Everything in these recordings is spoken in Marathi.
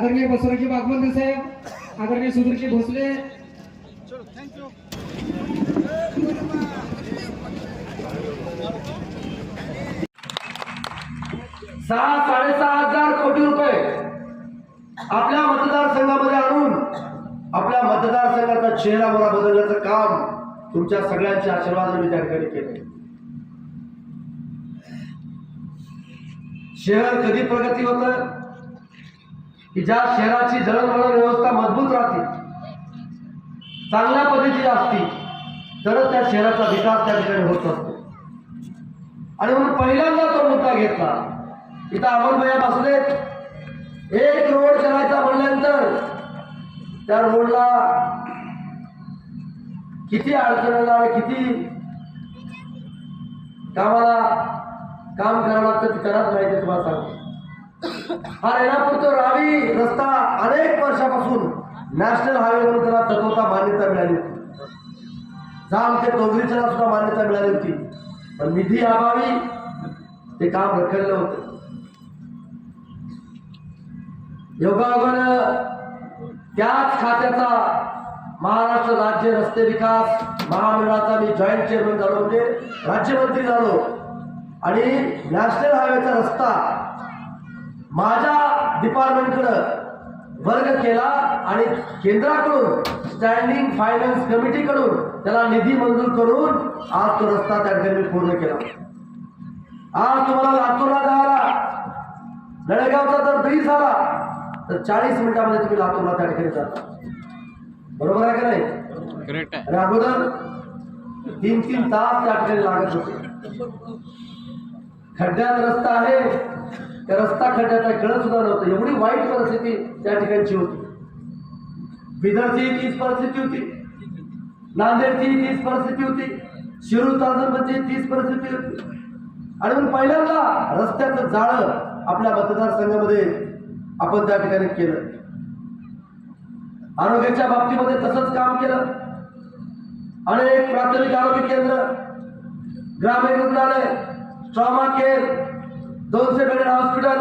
आदरणीय बसवराजी बागवंत साहेब आदरणीय सुधीरजी भोसले. सहा साडेसहा हजार कोटी रुपये आपल्या मतदारसंघामध्ये आणून आपल्या मतदारसंघाचा चेहरा मोरा बदलण्याचं काम तुमच्या सगळ्यांच्या आशीर्वादाने मी त्या ठिकाणी केले. शहर कधी प्रगती होत? की ज्या शहराची जळणवळण व्यवस्था मजबूत राहते चांगल्या पद्धतीची असती तरच त्या शहराचा विकास त्या ठिकाणी होत असतो. आणि म्हणून पहिल्यांदा तो मुद्दा घेतला इथं अमोलभैया बसले एक रोड करायचा म्हणल्यानंतर त्या रोडला किती अडचणीला किती कामाला काम करावं लागतं ते करत नाही ते तुम्हाला सांगतो. हा रेणापूर तो रावी रस्ता अनेक वर्षापासून नॅशनल हायवे म्हणून त्याला तत्वता मान्यता मिळाली होती. जाम ते तोगरीच्याला सुद्धा मान्यता मिळाली होती. पण निधी अभावी ते काम रखडलं होतं. योगायोगानं त्याच खात्याचा महाराष्ट्र राज्य रस्ते विकास महामंडळाचा मी जॉईंट चेअरमन झालो म्हणजे राज्यमंत्री झालो. आणि नॅशनल हायवेचा रस्ता माझ्या डिपार्टमेंटकडं वर्ग केला आणि केंद्राकडून स्टँडिंग फायनान्स कमिटीकडून त्याला निधी मंजूर करून आज तो रस्ता त्या ठिकाणी पूर्ण केला. आज तुम्हाला लातूरला जायला नळगावचा जर ब्रिज झाला तर चाळीस मिनिटामध्ये तुम्ही लातूरला त्या ठिकाणी जाता. बरोबर आहे का नाही? अगोदर तीन तीन तास त्या ठिकाणी लागत होते. खड्ड्यात रस्ता आहे त्या रस्ता खड्ड्याचा खेळ सुद्धा नव्हतं. एवढी वाईट परिस्थिती त्या ठिकाणची होती. बिदरचीही तीच परिस्थिती होती. नांदेडची तीच परिस्थिती होती. शिरूर ताजनची तीच परिस्थिती होती. आणि मग पहिल्यांदा रस्त्याचं जाळं आपल्या मतदारसंघामध्ये आपण त्या ठिकाणी केलं. आरोग्याच्या बाबतीमध्ये तसंच काम केलं. अनेक प्राथमिक आरोग्य केंद्र ग्रामीण रुग्णालय ट्रॉमा केअर दोनशे बेडेड हॉस्पिटल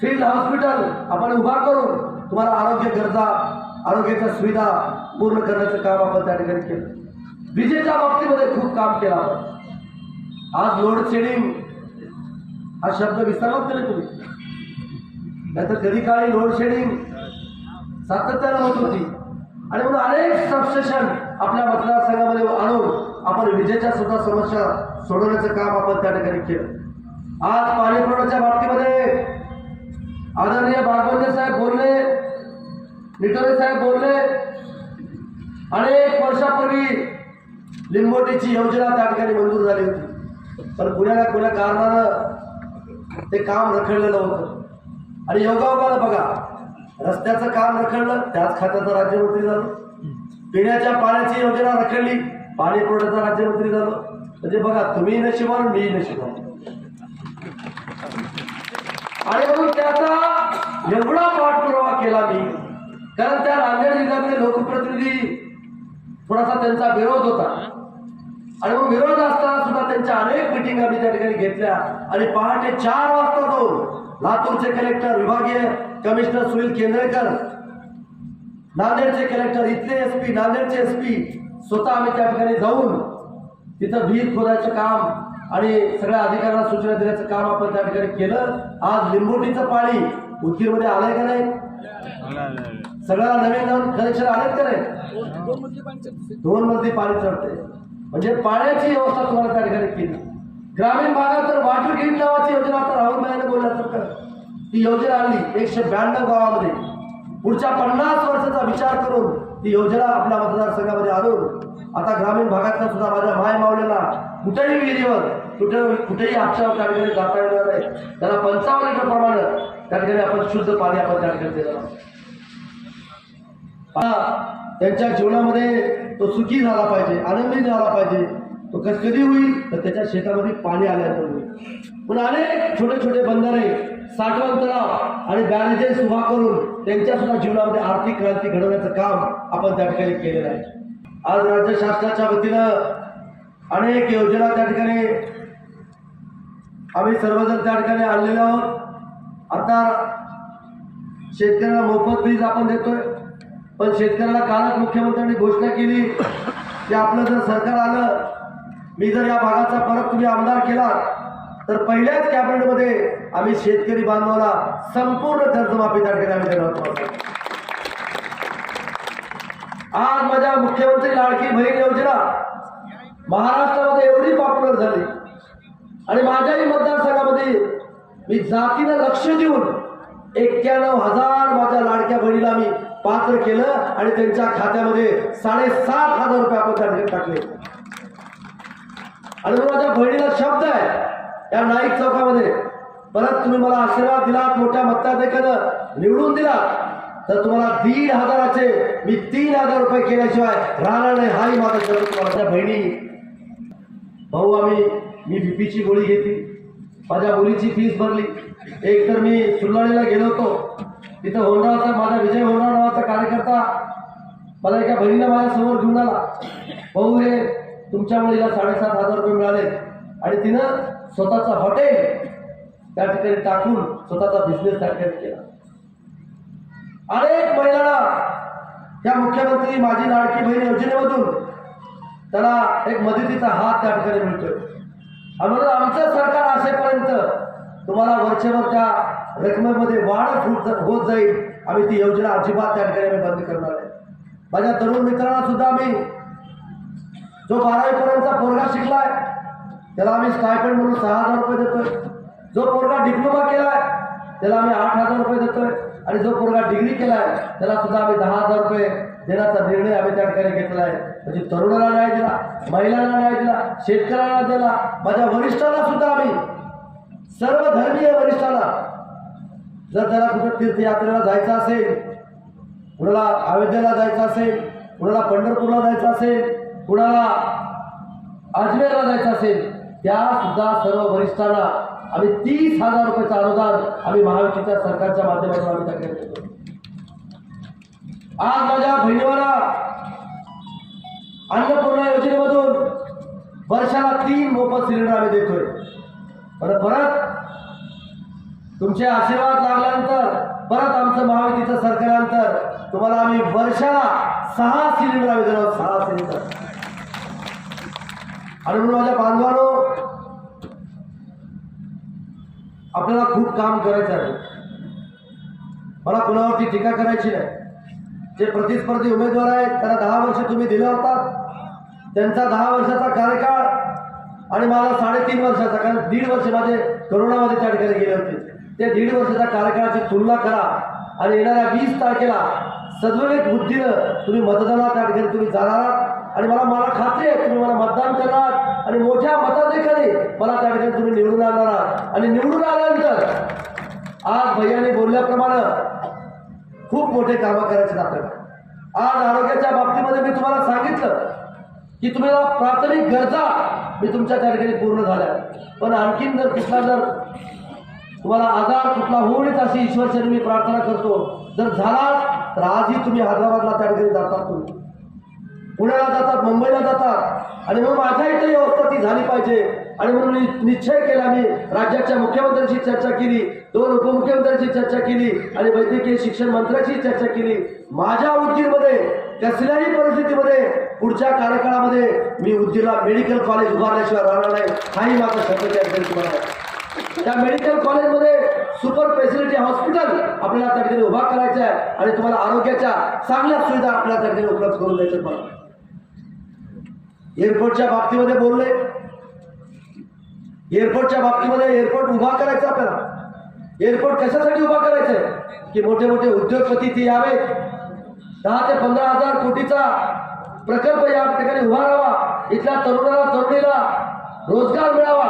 फील्ड हॉस्पिटल आपण उभा करून तुम्हाला आरोग्य गरजा आरोग्याच्या सुविधा पूर्ण करण्याचं काम आपण त्या ठिकाणी केलं. विजेच्या बाबतीमध्ये खूप काम केलं आपण. आज लोड शेडिंग हा शब्द विसरलाच नाही तुम्ही. नाहीतर कधी काळी लोड शेडिंग सातत्यानं होत होती. आणि म्हणून अनेक सबस्टेशन आपल्या मतदारसंघामध्ये आणून आपण विजेच्या सुद्धा समस्या सोडवण्याचं काम आपण त्या ठिकाणी केलं. आज पाणी पुरवठ्याच्या बाबतीमध्ये आदरणीय बागवंते साहेब बोलले निटोरे साहेब बोलले अनेक वर्षापूर्वी लिंबोटीची योजना त्या ठिकाणी मंजूर झाली होती. पण कुण्या ना कुण्या कारणानं ते काम रखडलेलं होतं. आणि योगायोगाला बघा रस्त्याचं काम रखडलं त्याच खात्याचं राज्यमंत्री झालं. पिण्याच्या पाण्याची योजना रखडली पाणी पुरवठ्याचं राज्यमंत्री झालं. म्हणजे बघा तुम्ही नशिबान मी नशिबान. आणि म्हणून त्याचा एवढा पाठपुरावा केला मी. कारण त्या नांदेड जिल्ह्यामध्ये लोकप्रतिनिधी थोडासा त्यांचा विरोध होता. आणि मग विरोध असताना सुद्धा त्यांच्या अनेक मिटिंग आम्ही त्या ठिकाणी घेतल्या. आणि पहाटे चार वाजता तो लातूरचे कलेक्टर विभागीय कमिशनर सुनील केंद्रेकर नांदेडचे कलेक्टर इथले एस पी नांदेडचे एसपी स्वतः आम्ही त्या ठिकाणी जाऊन तिथं विहीर खोदायचं काम आणि सगळ्या अधिकाऱ्यांना सूचना देण्याचं काम आपण त्या ठिकाणी केलं. आज लिंबोटीचं पाणी उदगीरमध्ये आलंय का नाही? सगळ्याला नवीन नवीन कनेक्शन आलेत का नाही? दोन मजली पाणी चढते. म्हणजे पाण्याची व्यवस्था तुम्हाला त्या ठिकाणी केली. ग्रामीण भागात तर वॉटर ग्रीड नावाची योजना आता राहुल भाईने बोलल्यासारखं ती योजना आणली एकशे ब्याण्णव गावामध्ये. पुढच्या पन्नास वर्षाचा विचार करून ती योजना आपल्या मतदारसंघामध्ये आणून आता ग्रामीण भागातल्या सुद्धा माझ्या माय मावलेला कुठेही विहिरीवर कुठे कुठेही हापशावर त्या ठिकाणी जाता येणार नाही. त्याला पंचावन्न लिटर प्रमाण त्या ठिकाणी आपण शुद्ध पाणी आपण त्या ठिकाणी देणार त्यांच्या जीवनामध्ये तो सुखी झाला पाहिजे आनंदी झाला पाहिजे. तो कस कधी होईल तर त्याच्या शेतामध्ये पाणी आल्यानंतर होईल. पण अनेक छोटे छोटे बंधारे साठवण तलाव आणि बॅरेजेस उभा करून त्यांच्या सुद्धा जीवनामध्ये आर्थिक क्रांती घडवण्याचं काम आपण त्या ठिकाणी केलेलं आहे. आज राज्य शासनाच्या वतीनं अनेक योजना त्या ठिकाणी आम्ही सर्वजण त्या ठिकाणी आणलेलो आहोत. आता शेतकऱ्याला मोफत वीज आपण देतोय. पण शेतकऱ्याला कालच मुख्यमंत्र्यांनी घोषणा केली की आपलं जर सरकार आलं मी जर या भागाचा परत तुम्ही आमदार केला तर पहिल्याच कॅबिनेटमध्ये आम्ही शेतकरी बांधवाला संपूर्ण कर्जमाफी त्या ठिकाणी आम्ही देणार होतो आज माझ्या मुख्यमंत्री लाडकी बहीण योजना महाराष्ट्रामध्ये एवढी पॉप्युलर झाली. आणि माझ्याही मतदारसंघामध्ये मी जातीनं लक्ष देऊन एक्क्याण्णव हजार माझ्या लाडक्या बहिणीला मी पात्र केलं आणि त्यांच्या खात्यामध्ये साडेसात हजार रुपये आपण त्या टाकले. आणि माझ्या बहिणीला शब्द आहे या नाईक चौकामध्ये परत तुम्ही मला आशीर्वाद दिलात मोठ्या मताधिक्यानं निवडून दिला तर तुम्हाला दीड हजाराचे मी तीन हजार रुपये केल्याशिवाय राहणार नाही हाही माझा शब्द तुम्हाला माझ्या बहिणी भाऊ आम्ही मी बी पीची गोळी घेतली. माझ्या मुलीची फीस भरली. एक तर मी सुरलाणीला गेलो होतो. तिथं होंडाचा माझा विजय होणार नावाचा कार्यकर्ता मला एका बहिणीला माझ्यासमोर घेऊन आला. भाऊ हे तुमच्या मुलीला साडेसात हजार रुपये मिळाले. आणि तिनं स्वतःचं हॉटेल त्या ठिकाणी टाकून स्वतःचा बिझनेस त्या ठिकाणी केला. अनेक महिलांना त्या मुख्यमंत्री माझी लाडकी बहीण योजनेमधून त्याला एक मदतीचा हात त्या ठिकाणी मिळतोय. आणि म्हणून आमचं सरकार असेपर्यंत तुम्हाला वर्षभर त्या रकमेमध्ये वाढ होत जाईल. आम्ही ती योजना अजिबात त्या ठिकाणी आम्ही बंद करणार आहे माझ्या तरुण मित्रांना सुद्धा आम्ही जो बारावीपर्यंतचा पोरगा शिकलाय त्याला आम्ही स्टायपंड म्हणून सहा हजार रुपये देतोय. जो पोरगा डिप्लोमा केलाय त्याला आम्ही आठ हजार रुपये देतोय. आणि जो पोरगा डिग्री केलाय त्याला सुद्धा आम्ही दहा हजार रुपये देण्याचा निर्णय आम्ही त्या ठिकाणी घेतला आहे. म्हणजे तरुणाला न्याय दिला महिलांना न्याय दिला शेतकऱ्यांना दिला माझ्या वरिष्ठांना सुद्धा आम्ही. सर्व धर्मीय वरिष्ठांना जर त्याला कुठं तीर्थयात्रेला जायचं असेल कुणाला अयोध्येला जायचं असेल कुणाला पंढरपूरला जायचं असेल कुणाला अजमेरला जायचं असेल त्या सुद्धा सर्व वरिष्ठांना आम्ही तीस हजार रुपयाचं अनुदान आम्ही महायुतीच्या सरकारच्या माध्यमातून आम्ही त्या ठिकाणी आज माझ्या बहिणीवाला अन्नपूर्णा योजनेमधून वर्षाला तीन मोफत सिलेंडर आम्ही देतोय. पण परत तुमचे आशीर्वाद लागल्यानंतर परत आमचं महायुतीचं सरकार आल्यानंतर तुम्हाला आम्ही वर्षाला सहा सिलेंडर आम्ही देणार सहा सिलेंडर. आणि म्हणून माझ्या बांधवानो आपल्याला खूप काम करायचं आहे. मला कुणावरती टीका करायची नाही. जे प्रतिस्पर्धी उमेदवार आहेत त्यांना दहा वर्ष तुम्ही दिले होतात त्यांचा दहा वर्षाचा कार्यकाळ आणि मला साडेतीन वर्षाचा कारण दीड वर्ष माझे करोनामध्ये त्या ठिकाणी गेले होते. त्या दीड वर्षाच्या कार्यकाळाची तुलना करा आणि येणाऱ्या वीस तारखेला सद्विवेक बुद्धीनं तुम्ही मतदानात त्या ठिकाणी तुम्ही जाणार आहात. आणि मला मला खात्री आहे तुम्ही मला मतदान करणार आणि मोठ्या मताधिकारी मला त्या ठिकाणी तुम्ही निवडून आणणार आहात. आणि निवडून आल्यानंतर आज भैयाने बोलल्याप्रमाणे खूप मोठे कामं करायचे आपल्याला आज आरोग्याच्या बाबतीमध्ये मी तुम्हाला सांगितलं की तुम्हाला प्राथमिक गरजा मी तुमच्या त्या ठिकाणी पूर्ण झाल्या. पण आणखीन जर कुठला जर तुम्हाला आजार कुठला होऊ नयेत अशी ईश्वरचरणी मी प्रार्थना करतो. जर झाला तर आजही तुम्ही हैदराबादला त्या ठिकाणी जातात तुम्ही. पुण्याला जातात मुंबईला जातात. आणि मग माझ्या इथे व्यवस्था ती झाली पाहिजे. आणि म्हणून निश्चय केला मी राज्याच्या मुख्यमंत्र्यांशी चर्चा केली दोन उपमुख्यमंत्र्यांशी चर्चा केली आणि वैद्यकीय शिक्षण मंत्र्यांशी चर्चा केली. माझ्या उद्गीरमध्ये कसल्याही परिस्थितीमध्ये पुढच्या कार्यकाळामध्ये मी उद्गीरला मेडिकल कॉलेज उभारल्याशिवाय राहणार नाही. हाही माझा शब्द त्या ठिकाणी तुम्हाला आहे. त्या मेडिकल कॉलेजमध्ये सुपर फॅसिलिटी हॉस्पिटल आपल्याला त्या ठिकाणी उभा करायचं आहे आणि तुम्हाला आरोग्याच्या चांगल्या सुविधा आपल्याला त्या ठिकाणी उपलब्ध करून द्यायच्या मला एअरपोर्टच्या बाबतीमध्ये बोलले एअरपोर्टच्या बाबतीमध्ये एअरपोर्ट उभा करायचा आपल्याला. एअरपोर्ट कशासाठी उभा करायचं आहे की मोठे मोठे उद्योगपती ते यावेत. दहा ते पंधरा हजार कोटीचा प्रकल्प या ठिकाणी उभा राहावा. इथल्या तरुणाला तरुणीला रोजगार मिळावा.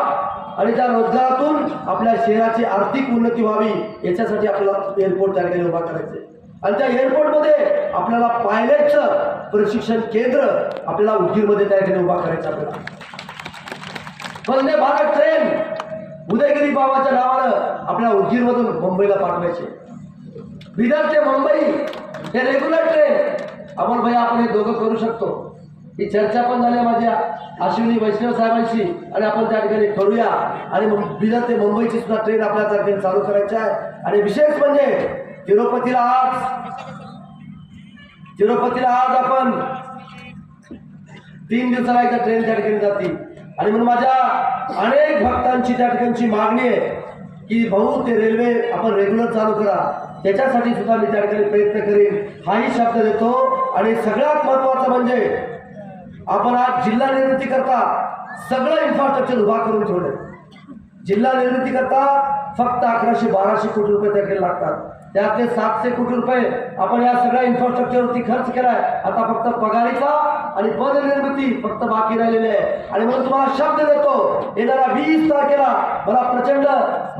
आणि त्या रोजगारातून आपल्या शहराची आर्थिक उन्नती व्हावी याच्यासाठी आपल्याला एअरपोर्ट त्या ठिकाणी उभा करायचं आणि त्या एअरपोर्टमध्ये आपल्याला पायलटचं प्रशिक्षण केंद्र आपल्याला उदगीरमध्ये त्या ठिकाणी उभा करायचं आपल्याला. वंदे भारत ट्रेन! उदयगिरी बाबाच्या नावानं आपल्या उदगीरमधून मुंबईला पाठवायचे. बिदर ते मुंबई हे रेग्युलर ट्रेन अमोल भाई आपण हे दोघं करू शकतो. ही चर्चा पण झाली माझ्या अश्विनी वैष्णव साहेबांशी आणि आपण त्या ठिकाणी करूया आणि बिदर ते मुंबईची सुद्धा ट्रेन आपल्या त्या ठिकाणी चालू करायची आहे. आणि विशेष म्हणजे तिरुपतीला आज तिरुपतीला आज आपण तीन दिवसाला एकदा ट्रेन त्या ठिकाणी जाते आणि म्हणून माझ्या अनेक भक्तांची त्या ठिकाणची मागणी आहे की भाऊ ते रेल्वे आपण रेग्युलर चालू करा. त्याच्यासाठी सुद्धा मी त्या ठिकाणी प्रयत्न करेन. हाही शब्द देतो. आणि सगळ्यात महत्वाचं म्हणजे आपण आज जिल्हा निर्मिती करता सगळं इन्फ्रास्ट्रक्चर उभा करून ठेवलंय. जिल्हा निर्मिती करता फक्त अकराशे बाराशे कोटी रुपये त्या ठिकाणी लागतात. त्यातले सातशे कोटी रुपये आपण या सगळ्या इन्फ्रास्ट्रक्चरवरती खर्च केलाय. आता फक्त पगारीचा आणि पद निर्मिती फक्त बाकी राहिलेली आहे. आणि म्हणून तुम्हाला शब्द देतो येणाऱ्या वीस तारखेला मला प्रचंड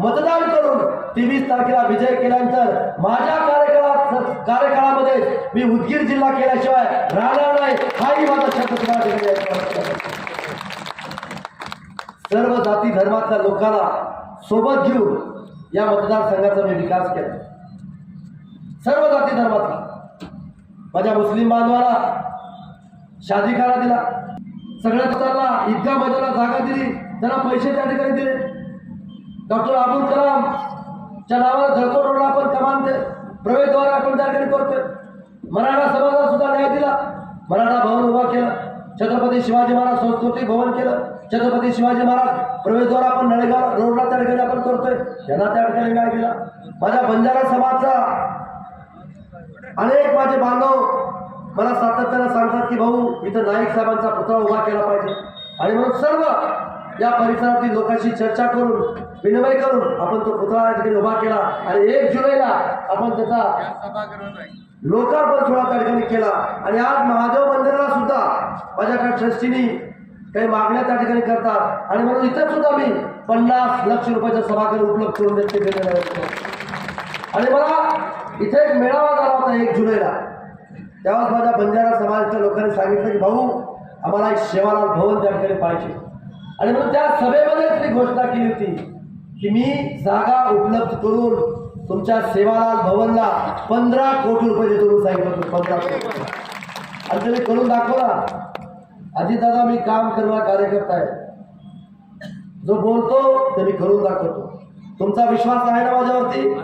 मतदान करून तेवीस तारखेला विजय केल्यानंतर माझ्या कार्यकाळात कार्यकाळामध्ये मी उदगीर जिल्हा केल्याशिवाय राहणार नाही. हाही माझा शब्द तुम्हाला सर्व जाती धर्मातल्या लोकांना सोबत घेऊन या मतदारसंघाचा मी विकास केला. सर्व जाती धर्मातला. माझ्या मुस्लिम बांधवाला शादिकाला दिला. सगळ्या स्वतःला ईदगा मैदानाला जागा दिली. त्यांना पैसे त्या ठिकाणी दिले. डॉक्टर अब्दुल कलाम च्या नावाला जळकोट रोडला आपण कमान प्रवेशद्वार आपण त्या ठिकाणी करतोय. मराठा समाजाला सुद्धा न्याय दिला. मराठा भवन उभा केलं. छत्रपती शिवाजी महाराज संस्कृती भवन केलं. छत्रपती शिवाजी महाराज प्रवेशद्वार आपण नळेगाव रोडला त्या ठिकाणी आपण करतोय. त्यांना त्या ठिकाणी न्याय दिला. माझ्या बंजारा समाजचा अनेक माझे बांधव मला सातत्यानं सांगतात की भाऊ इथं नाईक साहेबांचा पुतळा उभा केला पाहिजे. आणि म्हणून सर्व या परिसरातील लोकांशी चर्चा करून विनिमय करून आपण तो पुतळा ठिकाणी उभा केला. आणि एक जुलैला आपण त्याचा लोकार्पण सोहळा त्या ठिकाणी केला. आणि आज महादेव मंदिराला सुद्धा माझ्या ट्रस्टीनी काही मागण्या त्या ठिकाणी करतात. आणि म्हणून इथं सुद्धा मी पन्नास लक्ष रुपयाचा सभागृह उपलब्ध करून देते. आणि मला इथे एक मेळावा झाला होता एक जुलैला. तेव्हाच माझ्या बंजारा समाजाच्या लोकांनी सांगितलं की भाऊ आम्हाला एक सेवालाल भवन त्या ठिकाणी पाहिजे. आणि म्हणून त्या सभेमध्येच मी घोषणा केली होती की मी जागा उपलब्ध करून तुमच्या सेवालाल भवनला पंधरा कोटी रुपये देतो म्हणून सांगितलं होतं पंधरा कोटी आणि त्यांनी करून दाखवला अजितदादा मी काम करणारा कार्यकर्ता आहे. जो बोलतो ते मी करून दाखवतो. तुमचा विश्वास आहे ना माझ्यावरती?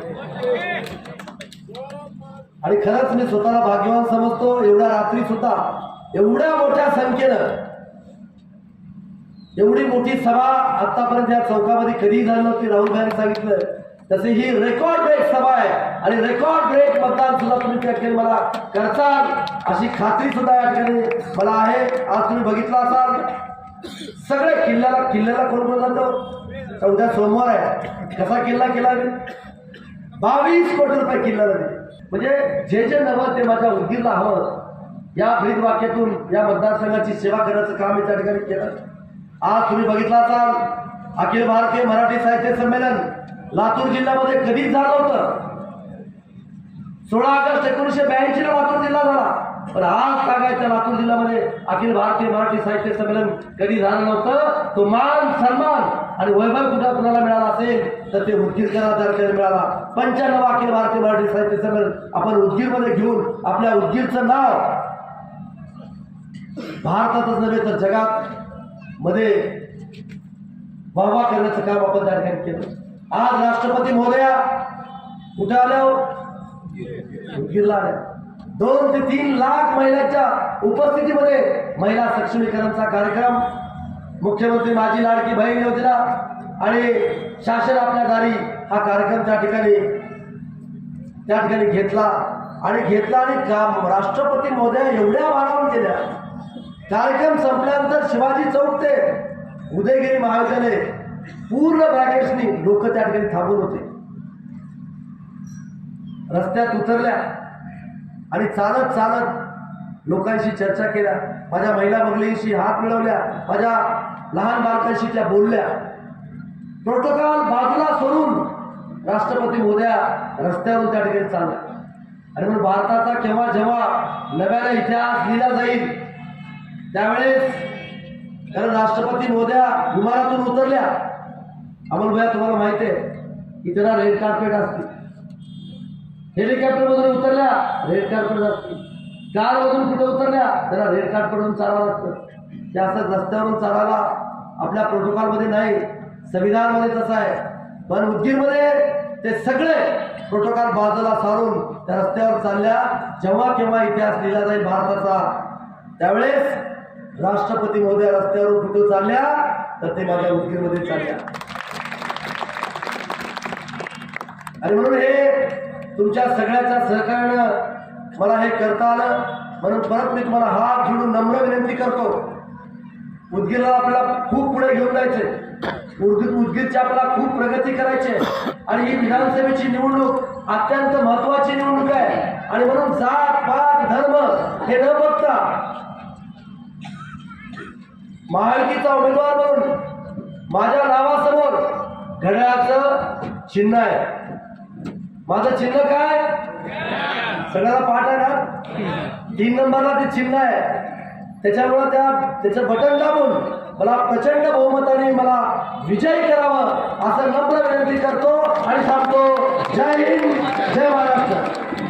आणि खरंच मी स्वतःला भाग्यवान समजतो एवढ्या रात्री सुद्धा एवढ्या मोठ्या संख्येनं एवढी मोठी सभा आतापर्यंत या चौकामध्ये कधी झाली नव्हती. राहुल भाईने सांगितलं तसे ही रेकॉर्ड ब्रेक सभा आहे. आणि रेकॉर्ड ब्रेक मतदान सुद्धा तुम्ही त्या ठिकाणी मला करताल अशी खात्री सुद्धा या ठिकाणी मला आहे. आज तुम्ही बघितलं असाल सगळे किल्ल्याला किल्ल्याला कोण कोण जातो उद्या सोमवार आहे. कसा किल्ला केला मी बावीस कोटी रुपये किल्ल्याला दिले म्हणजे जे जे नवं ते माझ्या उदगीरला हवं या ब्रीद वाक्यातून या मतदारसंघाची सेवा करण्याचं काम त्या ठिकाणी केलं. आज तुम्ही बघितलं असाल अखिल भारतीय मराठी साहित्य संमेलन लातूर जिल्ह्यामध्ये कधीच झालं होतं. सोळा ऑगस्ट एकोणीसशे ब्याऐंशी ला लातूर जिल्हा झाला. पण आज सांगायचं लातूर जिल्ह्यामध्ये अखिल भारतीय मराठी साहित्य संमेलन कधी झालं नव्हतं? तो मान सन्मान आणि वैभव कुठं कुणाला मिळाला असेल तर ते उदगीरकरांना त्या मिळाला. पंच्याण्णव अखिल भारतीय मराठी साहित्य संमेलन आपण उदगीरमध्ये घेऊन आपल्या उदगीरचं नाव भारतातच नव्हे तर जगात मध्ये वाहवा करण्याचं काम आपण त्या ठिकाणी केलं. आज राष्ट्रपती महोदया कुठे आल्या हो? उदगीरला आल्या. दोन ते तीन लाख महिलांच्या उपस्थितीमध्ये महिला सक्षमीकरणचा कार्यक्रम मुख्यमंत्री माझी लाडकी बहीण योजना आणि शासन आपल्या दारी हा कार्यक्रम त्या ठिकाणी त्या ठिकाणी घेतला. आणि घेतला आणि काम राष्ट्रपती मोदया एवढ्या वाढवून गेल्या कार्यक्रम संपल्यानंतर शिवाजी चौक ते उदयगिरी महाविद्यालय पूर्ण ब्रॅकेट्सनी लोक त्या ठिकाणी थांबून होते. रस्त्यात उतरल्या. आणि चालत चालत लोकांशी चर्चा केल्या माझ्या महिला भगिनींशी हात मिळवल्या माझ्या लहान बालकांशी त्या बोलल्या. प्रोटोकॉल बाजूला सोडून राष्ट्रपती मोदया रस्त्यावरून त्या ठिकाणी चालल्या. आणि म्हणून भारताचा केव्हा जेव्हा नव्याने इतिहास लिहिला जाईल त्यावेळेस कारण राष्ट्रपती मोद्या विमानातून उतरल्या. अमोल भैया तुम्हाला माहिती आहे की त्याला रेड कार्पेट असते. हेलिकॉप्टर मधून उतरल्या रेड कार्पेट असते कार मधून कुठे उतरल्या त्याला रेड कार्ड पडून चालावं लागतं. ते असं रस्त्यावरून चालायला आपल्या प्रोटोकॉलमध्ये नाही. संविधानमध्ये तसं आहे. पण उदगीरमध्ये ते सगळे प्रोटोकॉल बाजूला सारून त्या रस्त्यावर चालल्या. जेव्हा केव्हा इतिहास लिहिला जाईल भारताचा. त्यावेळेस राष्ट्रपती महोदय रस्त्यावर कुठे चालल्या तर ते माझ्या उदगीरमध्ये चालल्या. आणि म्हणून हे तुमच्या सगळ्याच्या सहकार्यानं मला हे करता आलं. म्हणून परत मी तुम्हाला हात जोडून नम्र विनंती करतो. उदगीरला आपल्याला खूप पुढे घेऊन जायचे उदगीर उदगीरची आपल्याला खूप प्रगती करायची आणि ही विधानसभेची निवडणूक अत्यंत महत्वाची निवडणूक आहे. आणि म्हणून जात पात धर्म हे न बघता महायुतीचा उमेदवार म्हणून माझ्या नावासमोर घड्याळाचं चिन्ह आहे. माझं चिन्ह काय? सगळ्याला पाठ आहे ना? तीन नंबरला ते चिन्ह आहे. त्याच्यामुळे त्या त्याचं बटन दाबून मला प्रचंड बहुमताने मला विजय करावं असं नम्र विनंती करतो आणि सांगतो जय हिंद जय महाराष्ट्र.